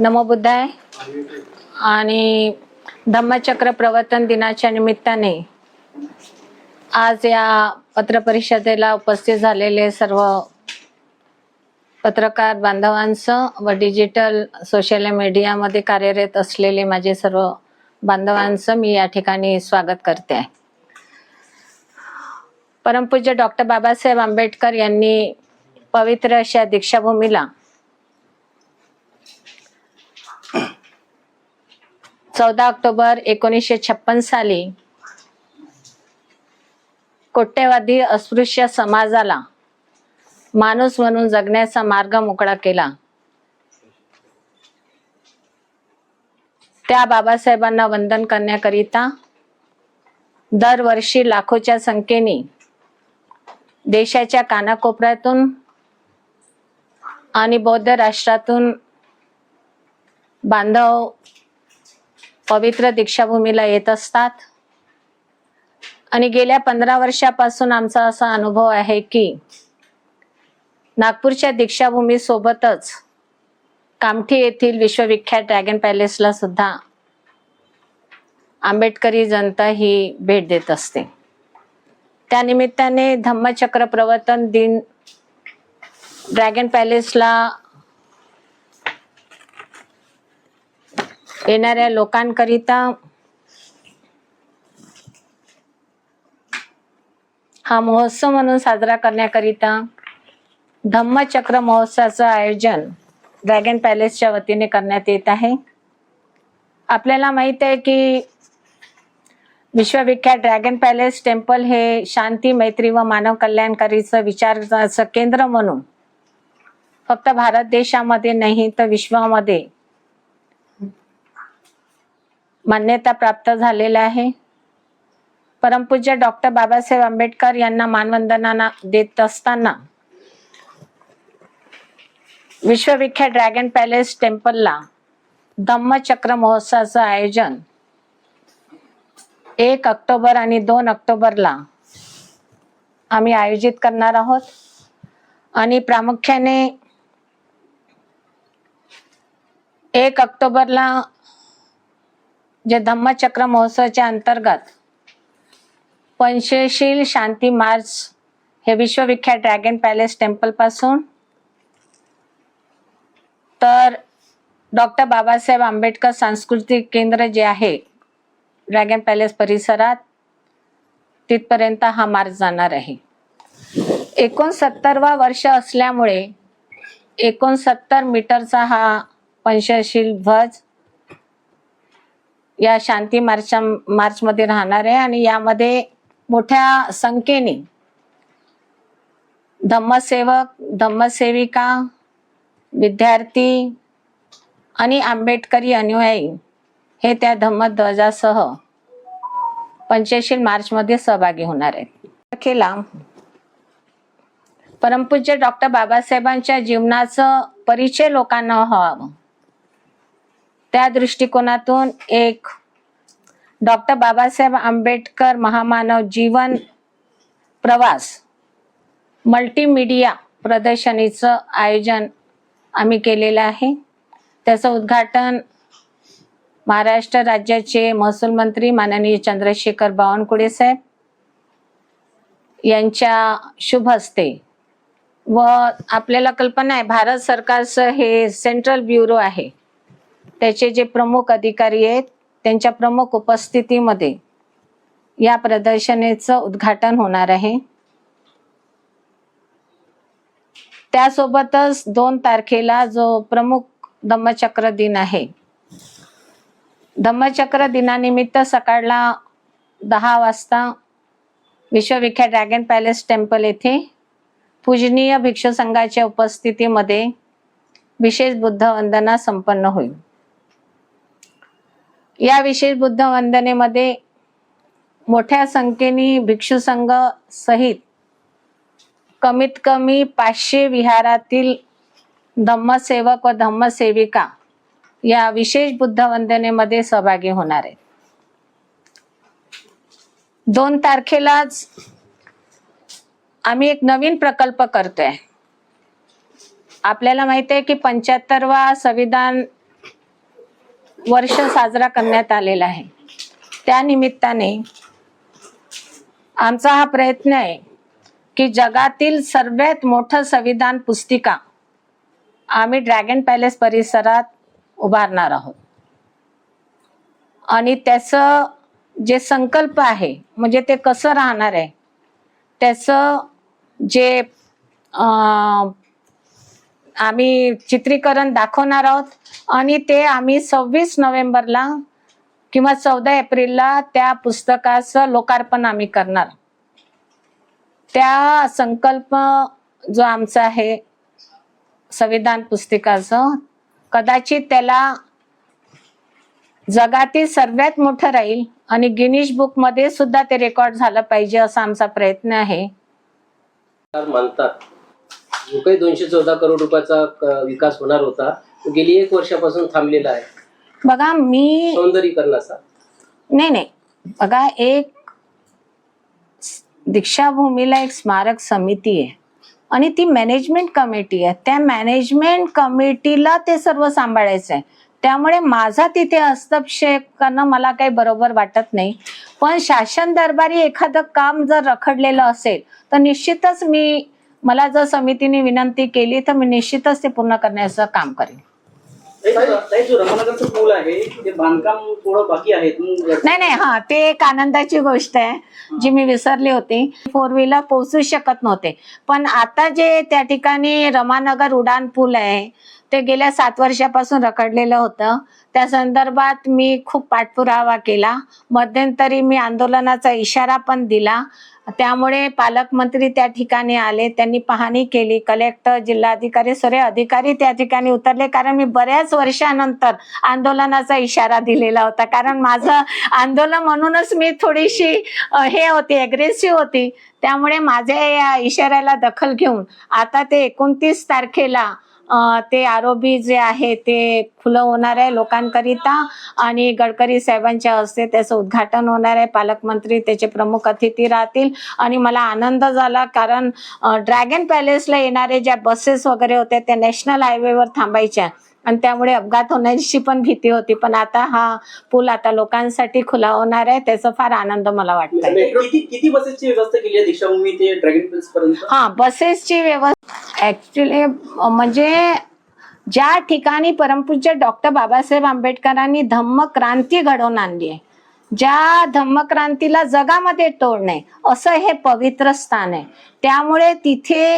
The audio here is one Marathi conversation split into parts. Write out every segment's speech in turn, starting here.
नमो बुद्धाय. आणि धम्मचक्र प्रवर्तन दिनाच्या निमित्ताने आज या पत्रपरिषदेला उपस्थित झालेले सर्व पत्रकार बांधवांचं व डिजिटल सोशल मीडियामध्ये कार्यरत असलेले माझे सर्व बांधवांचं मी या ठिकाणी स्वागत करते. आहे परमपूज्य डॉक्टर बाबासाहेब आंबेडकर यांनी पवित्र अशा दीक्षाभूमीला चौदा ऑक्टोबर एकोणीसशे छप्पन साली कोट्यवादी अस्पृश्य समाजाला माणूस म्हणून जगण्याचा मार्ग मोकळा केला. त्या बाबासाहेबांना वंदन करण्याकरिता दरवर्षी लाखोच्या संख्येने देशाच्या कानाकोपऱ्यातून आणि बौद्ध राष्ट्रातून बांधव पवित्र दीक्षाभूमीला येत असतात. आणि गेल्या पंधरा वर्षापासून आमचा असा अनुभव आहे की नागपूरच्या दीक्षाभूमी सोबतच कामठी येथील विश्वविख्यात ड्रॅगन पॅलेसला सुद्धा आंबेडकरी जनता ही भेट देत असते. त्यानिमित्ताने धम्मचक्र प्रवर्तन दिन ड्रॅगन पॅलेसला येणाऱ्या लोकांकरिता हा महोत्सव म्हणून साजरा करण्याकरिता धम्मचक्र महोत्सवाचं आयोजन ड्रॅगन पॅलेसच्या वतीने करण्यात येत आहे. आपल्याला माहीत आहे की विश्वविख्यात ड्रॅगन पॅलेस टेम्पल हे शांती मैत्री व मानव कल्याणकारीचं विचाराचं केंद्र म्हणून फक्त भारत देशामध्ये नाही तर विश्वामध्ये मान्यता प्राप्त झालेल्या आहे. परमपूज्य डॉक्टर बाबासाहेब आंबेडकर यांना मानवंदना देत असताना विश्वविख्यात ड्रॅगन पॅलेस टेम्पलला धम्मचक्र महोत्सवाचं आयोजन एक ऑक्टोबर आणि दोन ऑक्टोबरला आम्ही आयोजित करणार आहोत. आणि प्रामुख्याने एक ऑक्टोबरला जे धम्मचक्र महोत्सवाच्या अंतर्गत पंचशील शांती मार्च हे विश्वविख्यात ड्रॅगन पॅलेस टेम्पलपासून तर डॉक्टर बाबासाहेब आंबेडकर सांस्कृतिक केंद्र जे आहे ड्रॅगन पॅलेस परिसरात तिथपर्यंत हा मार्च जाणार आहे. एकोणसत्तरवा वर्ष असल्यामुळे एकोणसत्तर मीटरचा हा पंचशील ध्वज या शांती मार्च मार्चमध्ये राहणार आहे आणि यामध्ये मोठ्या संख्येने धम्मसेवक धम्मसेविका विद्यार्थी आणि आंबेडकरी अनुयायी हे त्या धम्मध्वजासह पंचशील मार्चमध्ये सहभागी होणार आहेत. तारखेला परमपूज्य डॉक्टर बाबासाहेबांच्या जीवनाचं परिचय लोकांना व्हावं. त्या दृष्टिकोनातून एक डॉक्टर बाबासाहेब आंबेडकर महामानव जीवन प्रवास मल्टीमीडिया प्रदर्शनीचं आयोजन आम्ही केलेलं आहे. त्याचं उद्घाटन महाराष्ट्र राज्याचे महसूल मंत्री माननीय चंद्रशेखर बावनकुळे साहेब यांच्या शुभ हस्ते व आपल्याला कल्पना आहे भारत सरकारचं हे सेंट्रल ब्युरो आहे. त्याचे जे प्रमुख अधिकारी आहेत त्यांच्या प्रमुख उपस्थितीमध्ये या प्रदर्शनेचं उद्घाटन होणार आहे. त्यासोबतच दोन तारखेला जो प्रमुख धम्मचक्र दिन आहे धम्मचक्र दिनानिमित्त सकाळला दहा वाजता विश्वविख्यात ड्रॅगन पॅलेस टेम्पल येथे पूजनीय भिक्षू संघाच्या उपस्थितीमध्ये विशेष बुद्ध वंदना संपन्न होईल. या विशेष बुद्ध वंदनेमध्ये मोठ्या संख्येने भिक्षू संघ सहित कमीत कमी पाचशे विहारातील धम्मसेवक व धम्मसेविका या विशेष बुद्ध वंदनेमध्ये सहभागी होणार आहेत. दोन तारखेलाच आम्ही एक नवीन प्रकल्प करतोय. आपल्याला माहिती आहे की पंच्याहत्तरवा संविधान वर्ष साजरा करण्यात आलेला आहे. त्या निमित्ताने आमचा हा प्रयत्न आहे की जगातील सर्वात मोठं संविधान पुस्तिका आम्ही ड्रॅगन पॅलेस परिसरात उभारणार आहोत. आणि त्याचं जे संकल्प आहे म्हणजे ते कसं राहणार आहे त्याचं जे आम्ही चित्रीकरण दाखवणार आहोत. आणि ते आम्ही सव्वीस नोव्हेंबरला किंवा चौदा एप्रिलला त्या पुस्तकाचं लोकार्पण आम्ही करणार. त्या संकल्प जो आमचा आहे संविधान पुस्तिकाचं कदाचित त्याला जगातील सर्वात मोठं राहील आणि गिनीश बुकमध्ये सुद्धा ते रेकॉर्ड झालं पाहिजे असा आमचा प्रयत्न आहे. मानतात जो काही दोनशे चौदा करोड रुपयाचा क- विकास होणार होता तो गेली एक वर्षापासून थांबलेला आहे. बघा मी सौंदर्यीकरणाचा. नाही नाही. बघा एक दीक्षाभूमीला एक स्मारक समिती आहे आणि ती मॅनेजमेंट कमिटी आहे. त्या मॅनेजमेंट कमिटीला ते सर्व सांभाळायचं आहे. त्यामुळे माझा तिथे हस्तक्षेप करणं मला काही बरोबर वाटत नाही. पण शासन दरबारी एखादं काम जर रखडलेलं असेल तर निश्चितच मी मला जर समितीने विनंती केली तर मी निश्चितच ते पूर्ण करण्याचं काम करेन. नाही नाही हा ते एक आनंदाची गोष्ट आहे जी मी विसरली होती. फोर व्हीलर पोहोचू शकत नव्हते. पण आता जे त्या ठिकाणी रमानगर उडान पूल आहे ते गेल्या सात वर्षापासून रखडलेलं होतं. त्या संदर्भात मी खूप पाठपुरावा केला. मध्यंतरी मी आंदोलनाचा इशारा पण दिला. त्यामुळे पालकमंत्री त्या ठिकाणी आले. त्यांनी पाहणी केली. कलेक्टर जिल्हाधिकारी सर्व अधिकारी त्या ठिकाणी उतरले. कारण मी बऱ्याच वर्षानंतर आंदोलनाचा इशारा दिलेला होता. कारण माझं आंदोलन म्हणूनच मी थोडीशी हे होती अग्रेसिव्ह होती. त्यामुळे माझ्या या इशाऱ्याला दखल घेऊन आता ते एकोणतीस तारखेला ते आरोपी जे आहे ते खुलं होणार आहे लोकांकरिता आणि गडकरी साहेबांच्या हस्ते त्याचं उद्घाटन होणार आहे. पालकमंत्री त्याचे प्रमुख अतिथी राहतील. आणि मला आनंद झाला कारण ड्रॅगन पॅलेसला येणारे ज्या बसेस वगैरे होत्या त्या नॅशनल हायवेवर थांबायच्या. आणि त्यामुळे अपघात होण्याची पण भीती होती. पण आता हा पूल आता लोकांसाठी खुला होणार आहे त्याचा फार आनंद मला वाटतोय. मेट्रो किती किती बसेसची व्यवस्था केली आहे दीक्षाभूमी ते ड्रॅगन प्लेस पर्यंत? हा बसेसची व्यवस्था ऍक्च्युली म्हणजे ज्या ठिकाणी परमपूज्य डॉक्टर बाबासाहेब आंबेडकरांनी धम्म क्रांती घडवून आणली आहे ज्या धम्मक्रांतीला जगामध्ये तोडणे असं हे पवित्र स्थान आहे. त्यामुळे तिथे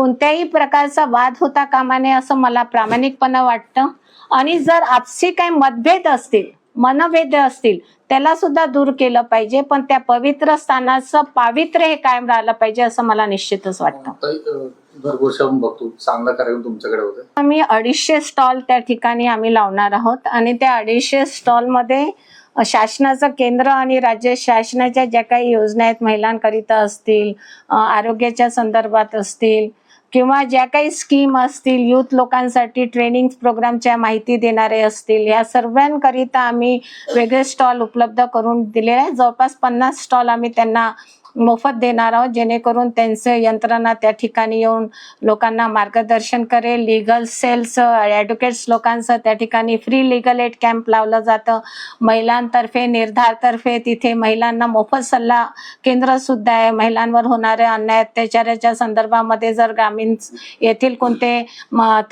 कोणत्याही प्रकारचा वाद होता कामा नये असं मला प्रामाणिकपणा वाटतं. आणि जर आपसी काही मतभेद असतील मनभेद असतील त्याला सुद्धा दूर केलं पाहिजे. पण त्या पवित्र स्थानाचं पावित्र्य हे कायम राहिलं पाहिजे असं मला निश्चितच वाटतं. चांगला कार्यक्रम तुमच्याकडे होता आम्ही अडीचशे स्टॉल त्या ठिकाणी आम्ही लावणार आहोत. आणि त्या अडीचशे स्टॉलमध्ये अ, शासनाचं केंद्र आणि राज्य शासनाच्या ज्या काही योजना आहेत महिलांकरिता असतील आरोग्याच्या संदर्भात असतील किंवा ज्या काही स्कीम असतील युथ लोकांसाठी ट्रेनिंग प्रोग्रामच्या माहिती देणारे असतील या सर्वांकरिता आम्ही वेगळे स्टॉल उपलब्ध करून दिलेले आहेत. जवळपास पन्नास स्टॉल आम्ही त्यांना मोफत देणार आहोत जेणेकरून त्यांचे यंत्रणा त्या ठिकाणी येऊन लोकांना मार्गदर्शन करेल. लिगल सेल्स ॲडव्होकेट्स लोकांचं त्या ठिकाणी फ्री लिगल एड कॅम्प लावलं जातं. महिलांतर्फे निर्धारतर्फे तिथे महिलांना मोफत सल्ला केंद्र सुद्धा आहे. महिलांवर होणाऱ्या अन्याय अत्याचाराच्या संदर्भामध्ये जर ग्रामीण येथील कोणते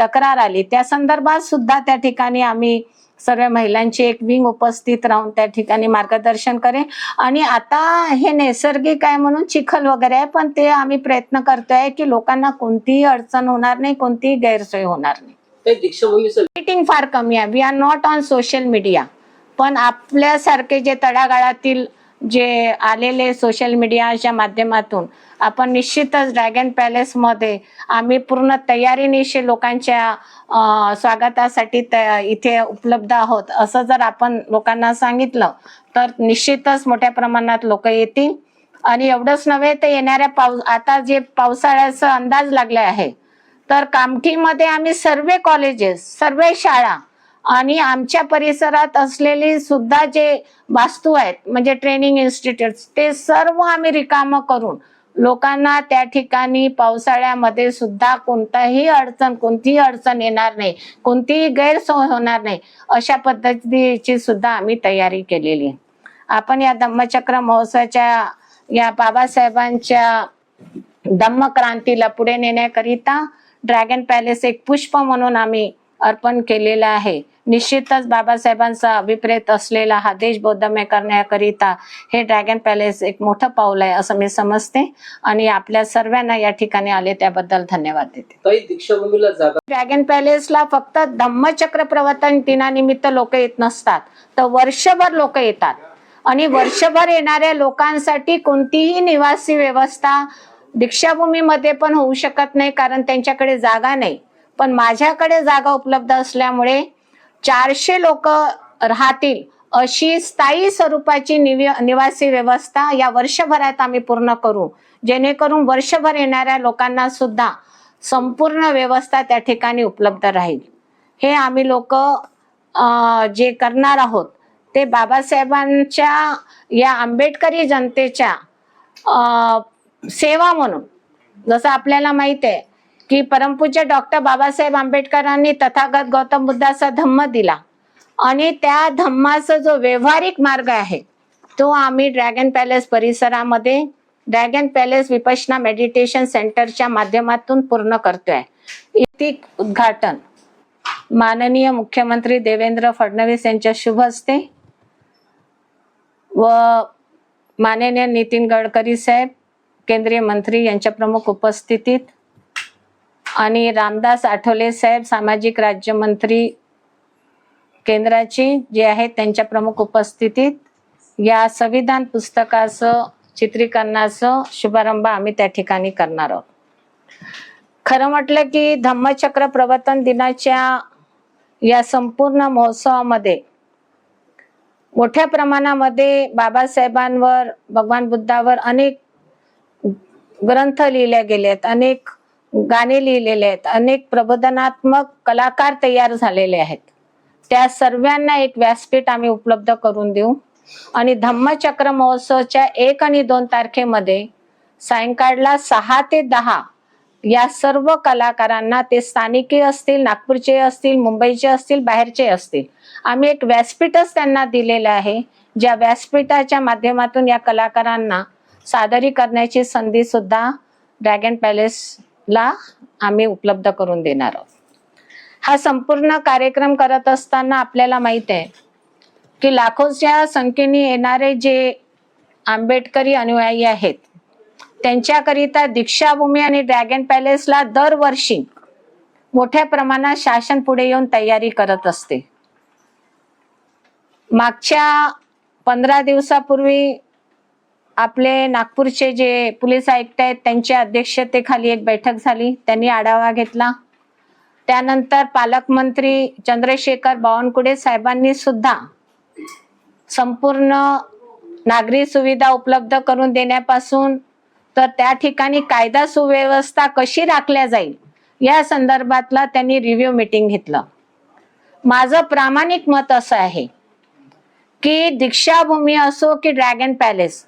तक्रार आली त्या संदर्भात सुद्धा त्या ठिकाणी आम्ही सर्व महिलांची एक विंग उपस्थित राहून त्या ठिकाणी मार्गदर्शन करेन. आणि आता हे नैसर्गिक आहे म्हणून चिखल वगैरे आहे पण ते आम्ही प्रयत्न करतोय की लोकांना कोणतीही अडचण होणार नाही कोणतीही गैरसोय होणार नाही. रेटिंग फार कमी आहे. We are not on social media पण आपल्यासारखे जे तळागाळातील जे आलेले सोशल मीडियाच्या माध्यमातून आपण निश्चितच ड्रॅगन पॅलेसमध्ये आम्ही पूर्ण तयारीनिशी लोकांच्या स्वागतासाठी इथे उपलब्ध आहोत. असं जर आपण लोकांना सांगितलं तर निश्चितच मोठ्या प्रमाणात लोक येतील. आणि एवढंच नव्हे तर येणाऱ्या पाऊस आता जे पावसाळ्याचा अंदाज लागला आहे तर कामठीमध्ये आम्ही सर्व कॉलेजेस सर्व शाळा आणि आमच्या परिसरात असलेली सुद्धा जे वास्तू आहेत म्हणजे ट्रेनिंग इन्स्टिट्यूट ते सर्व आम्ही रिकामं करून लोकांना त्या ठिकाणी पावसाळ्यामध्ये सुद्धा कोणताही अडचण कोणतीही अडचण येणार नाही कोणतीही गैरसोय होणार नाही अशा पद्धतीची सुद्धा आम्ही तयारी केलेली आहे. आपण या धम्मचक्र महोत्सवाच्या या बाबासाहेबांच्या धम्मक्रांतीला पुढे नेण्याकरिता ड्रॅगन पॅलेस एक पुष्प म्हणून आम्ही अर्पण केलेलं आहे. निश्चितच बाबासाहेबांचा अभिप्रेत असलेला हा देश बौद्धमय करण्याकरिता हे ड्रॅगन पॅलेस एक मोठं पाऊल आहे असं मी समजते. आणि आपल्या सर्वांना या ठिकाणी आले त्याबद्दल धन्यवाद देते. ताई दीक्षाभूमीला जागा ड्रॅगन पॅलेसला फक्त धम्मचक्र प्रवर्तन दिनानिमित्त लोक येत नसतात तर वर्षभर लोक येतात. आणि वर्षभर येणाऱ्या लोकांसाठी कोणतीही निवासी व्यवस्था दीक्षाभूमीमध्ये पण होऊ शकत नाही कारण त्यांच्याकडे जागा नाही. पण माझ्याकडे जागा उपलब्ध असल्यामुळे चारशे लोक राहतील अशी स्थायी स्वरूपाची निवासी व्यवस्था या वर्षभरात आम्ही पूर्ण करू. जेणेकरून वर्षभर येणाऱ्या लोकांना सुद्धा संपूर्ण व्यवस्था त्या ठिकाणी उपलब्ध राहील. हे आम्ही लोक जे करणार आहोत ते बाबासाहेबांच्या या आंबेडकरी जनतेच्या सेवा म्हणून. जसं आपल्याला माहीत आहे की परमपूज्य डॉक्टर बाबासाहेब आंबेडकरांनी तथागत गौतम बुद्धाचा धम्म दिला. आणि त्या धम्माचा जो व्यवहारिक मार्ग आहे तो आम्ही ड्रॅगन पॅलेस परिसरामध्ये ड्रॅगन पॅलेस विपशना मेडिटेशन सेंटरच्या माध्यमातून पूर्ण करतोय. इतिक उद्घाटन. माननीय मुख्यमंत्री देवेंद्र फडणवीस यांच्या शुभ हस्ते व माननीय नितीन गडकरी साहेब केंद्रीय मंत्री यांच्या प्रमुख उपस्थितीत आणि रामदास आठवले साहेब सामाजिक राज्यमंत्री केंद्राची जे आहेत त्यांच्या प्रमुख उपस्थितीत या संविधान पुस्तकाचं चित्रीकरणाचं शुभारंभ आम्ही त्या ठिकाणी करणार आहोत. खरं म्हटलं की धम्मचक्र प्रवर्तन दिनाच्या या संपूर्ण महोत्सवामध्ये मोठ्या प्रमाणामध्ये बाबासाहेबांवर भगवान बुद्धावर अनेक ग्रंथ लिहिले गेलेत अनेक गाणे लिहिलेले आहेत. अनेक प्रबोधनात्मक कलाकार तयार झालेले आहेत. त्या सर्वांना एक व्यासपीठ आम्ही उपलब्ध करून देऊ. आणि धम्मचक्र महोत्सवच्या एक आणि दोन तारखेमध्ये सायंकाळला सहा ते दहा या सर्व कलाकारांना ते स्थानिकी असतील नागपूरचे असतील मुंबईचे असतील बाहेरचे असतील आम्ही एक व्यासपीठच त्यांना दिलेलं आहे ज्या व्यासपीठाच्या माध्यमातून या कलाकारांना सादरी करण्याची संधी सुद्धा ड्रॅगन ला आम्ही उपलब्ध करून देणार आहोत. हा संपूर्ण कार्यक्रम करत असताना आपल्याला माहीत आहे की लाखोच्या संख्येने येणारे जे आंबेडकरी अनुयायी आहेत त्यांच्याकरिता दीक्षाभूमी आणि ड्रॅगन पॅलेसला दरवर्षी मोठ्या प्रमाणात शासन पुढे येऊन तयारी करत असते. मागच्या पंधरा दिवसापूर्वी आपले नागपूरचे जे पोलीस आयुक्त आहेत त्यांच्या अध्यक्षतेखाली एक बैठक झाली. त्यांनी आढावा घेतला. त्यानंतर पालकमंत्री चंद्रशेखर बावनकुळे साहेबांनी सुद्धा संपूर्ण नागरी सुविधा उपलब्ध करून देण्यापासून तर त्या ठिकाणी कायदा सुव्यवस्था कशी राखल्या जाईल या संदर्भातला त्यांनी रिव्ह्यू मीटिंग घेतलं. माझं प्रामाणिक मत असं आहे की दीक्षाभूमी असो की ड्रॅगन पॅलेस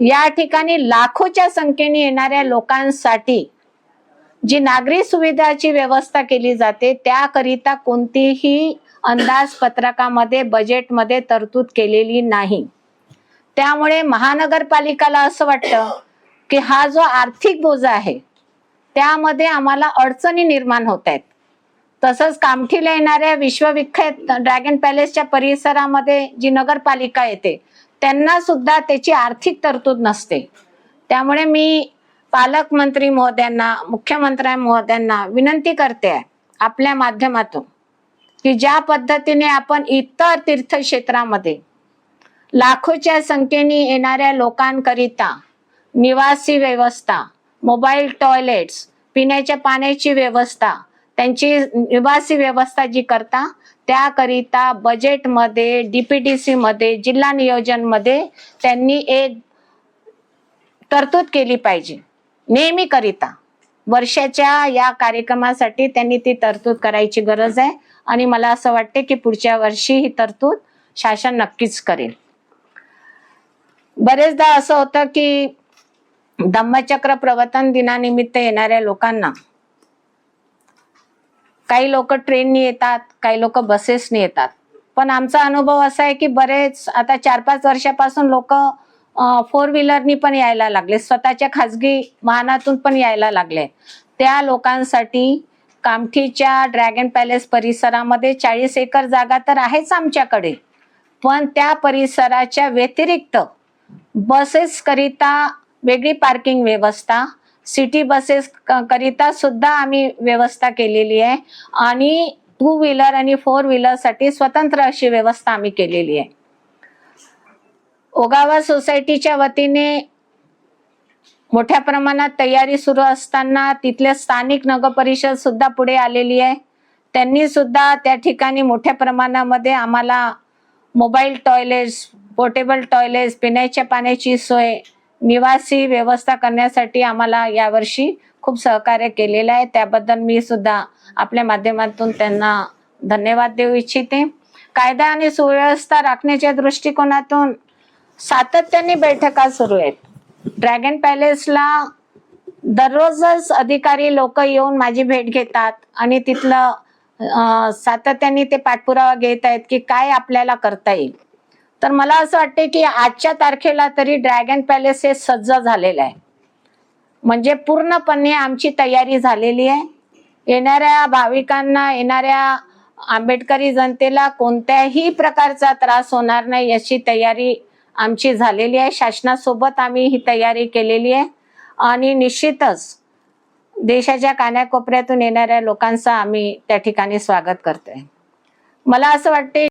या ठिकाणी लाखोच्या संख्येने येणाऱ्या लोकांसाठी जी नागरी सुविधाची व्यवस्था केली जाते त्याकरिता कोणतीही अंदाजपत्रकामध्ये बजेटमध्ये तरतूद केलेली नाही. त्यामुळे महानगरपालिकाला असं वाटतं की हा जो आर्थिक बोजा आहे त्यामध्ये आम्हाला अडचणी निर्माण होत आहेत. तसंच कामठीला येणाऱ्या विश्वविख्यात ड्रॅगन पॅलेसच्या परिसरामध्ये जी नगरपालिका येते त्यांना सुद्धा त्याची आर्थिक तरतूद नसते. त्यामुळे मी पालकमंत्री महोदयांना मुख्यमंत्री महोदयांना विनंती करते आहे आपल्या माध्यमातून की ज्या पद्धतीने आपण इतर तीर्थक्षेत्रामध्ये लाखोच्या संख्येने येणाऱ्या लोकांकरिता निवासी व्यवस्था मोबाईल टॉयलेट्स पिण्याच्या पाण्याची व्यवस्था त्यांची निवासी व्यवस्था जी करता त्याकरिता बजेटमध्ये डीपीडीसी मध्ये जिल्हा नियोजनमध्ये त्यांनी एक तरतूद केली पाहिजे. नेहमीकरिता वर्षाच्या या कार्यक्रमासाठी त्यांनी ती तरतूद करायची गरज आहे आणि मला असं वाटते की पुढच्या वर्षी ही तरतूद शासन नक्कीच करेल. बरेचदा असं होतं की धम्मचक्र प्रवर्तन दिनानिमित्त येणाऱ्या लोकांना काही लोक ट्रेननी येतात काही लोक बसेसनी येतात. पण आमचा अनुभव असा आहे की बरेच आता चार पाच वर्षापासून लोक फोर व्हीलरनी पण यायला लागले स्वतःच्या खाजगी वाहनातून पण यायला लागले. त्या लोकांसाठी कामठीच्या ड्रॅगन पॅलेस परिसरामध्ये चाळीस एकर जागा तर आहेच आमच्याकडे. पण त्या परिसराच्या व्यतिरिक्त बसेस करिता वेगळी पार्किंग व्यवस्था सिटी बसेस क- करिता सुद्धा आम्ही व्यवस्था केलेली आहे. आणि टू व्हीलर आणि फोर व्हीलरसाठी स्वतंत्र अशी व्यवस्था आम्ही केलेली आहे. ओगावा सोसायटीच्या वतीने मोठ्या प्रमाणात तयारी सुरू असताना तिथले स्थानिक नगरपरिषद सुद्धा पुढे आलेली आहे. त्यांनी सुद्धा त्या ठिकाणी मोठ्या प्रमाणामध्ये आम्हाला मोबाईल टॉयलेट्स पोर्टेबल टॉयलेट्स पिण्याच्या पाण्याची सोय निवासी व्यवस्था करण्यासाठी आम्हाला यावर्षी खूप सहकार्य केलेलं आहे. त्याबद्दल मी सुद्धा आपल्या माध्यमातून त्यांना धन्यवाद देऊ इच्छिते. कायदा आणि सुव्यवस्था राखण्याच्या दृष्टिकोनातून सातत्याने बैठका सुरू आहेत. ड्रॅगन पॅलेसला दररोजच अधिकारी लोक येऊन माझी भेट घेतात आणि तिथलं सातत्याने ते पाठपुरावा घेत आहेत की काय आपल्याला करता येईल. तर मला असं वाटते की आजच्या तारखेला तरी ड्रॅगन पॅलेस हे सज्ज झालेलं आहे. म्हणजे पूर्णपणे आमची तयारी झालेली आहे. येणाऱ्या भाविकांना येणाऱ्या आंबेडकरी जनतेला कोणत्याही प्रकारचा त्रास होणार नाही याची तयारी आमची झालेली आहे. शासनासोबत आम्ही ही तयारी केलेली आहे. आणि निश्चितच देशाच्या कानाकोपऱ्यातून येणाऱ्या लोकांचं आम्ही त्या ठिकाणी स्वागत करतोय. मला असं वाटते